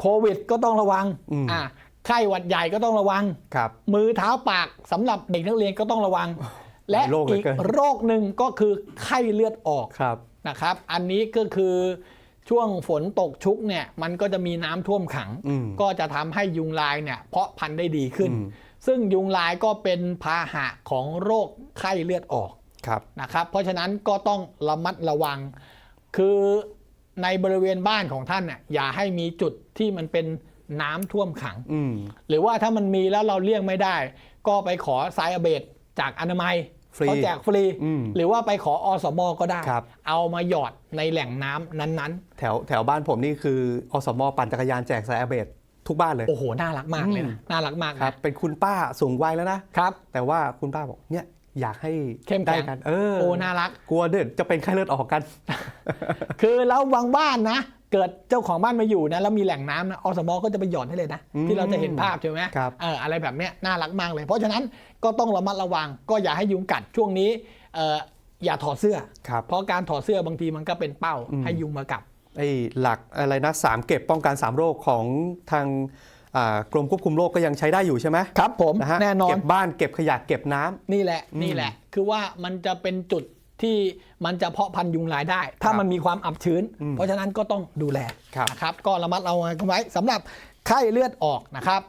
โควิดก็ต้องระวังอืมอ่าไข้หวัดใหญ่ก็ต้องระวังครับ มือเท้าปากสำหรับเด็กนักเรียนก็ต้องระวัง และโรคเหลือีอกเกินโรคหนึ่งก็คือไข้เลือดออกครับนะครับ อันนี้ก็คือช่วงฝนตกชุกเนี่ยมันก็จะมีน้ำท่วมขังอืมก็จะทำให้ยุงลายเนี่ยเพาะพันธุ์ได้ดีขึ้นอืมซึ่งยุงลายก็เป็นพาหะของโรคไข้เลือดออกครับนะครับ เพราะฉะนั้นก็ต้องระมัดระวัง คือ ในบริเวณบ้านของท่านน่ะอย่าให้มีจุดที่มันเป็นน้ำท่วมขัง อืม หรือว่าถ้ามันมีแล้วเราเลี่ยงไม่ได้ ก็ไปขอไซอาเบตจากอนามัยฟรีเขาแจกฟรี อืมหรือว่าไปขออสมก็ได้ ครับ เอามาหยอดในแหล่งน้ำนั้นแถวแถวบ้านผมนี่คืออสมปั่นจักรยานแจกสายอาเบดทุกบ้านเลย ๆ โอ้โห น่ารักมากเลยอืนะมน่ารักมากครับนะเป็นคุณป้าสูงวัยแล้วนะ ครับ แต่ว่าคุณป้าบอกเนี่ย อยากให้เข้มแข็งได้กันเออโอ้น่ารัก กลัวเด็ดจะเป็นไข้เลือดออกกัน คือแล้วบางบ้านนะ เกิดเจ้าของบ้านมาอยู่นะแล้วมีแหล่งน้ำนะอสมก็จะไปหยอดให้เลยนะอืมที่เราจะเห็นภาพใช่ไหมครับเอออะไรแบบเนี้ยน่ารักมากเลย เพราะฉะนั้นก็ต้องระมัดระวัง ก็อย่าให้ยุงกัดช่วงนี้เอออย่าถอดเสื้อครับเพราะการถอดเสื้อบางทีมันก็เป็นเป้าให้ยุงมากัดไอ้หลักอะไรนะสามเก็บป้องกันสามโรคของทางอ่า กรมควบคุมโรคก็ยังใช้ได้อยู่ใช่ไหมครับผมนะฮะแน่นอนเก็บบ้านเก็บขยะเก็บน้ำนี่แหละอืมนี่แหละ คือว่ามันจะเป็นจุดที่มันจะเพาะพันธุ์ยุงลายได้ ถ้าครับมันมีความอับชื้นอืมเพราะฉะนั้นก็ต้องดูแลครับนะครับก็ระมัดระวังกันไว้สำหรับไข้เลือดออกนะครับ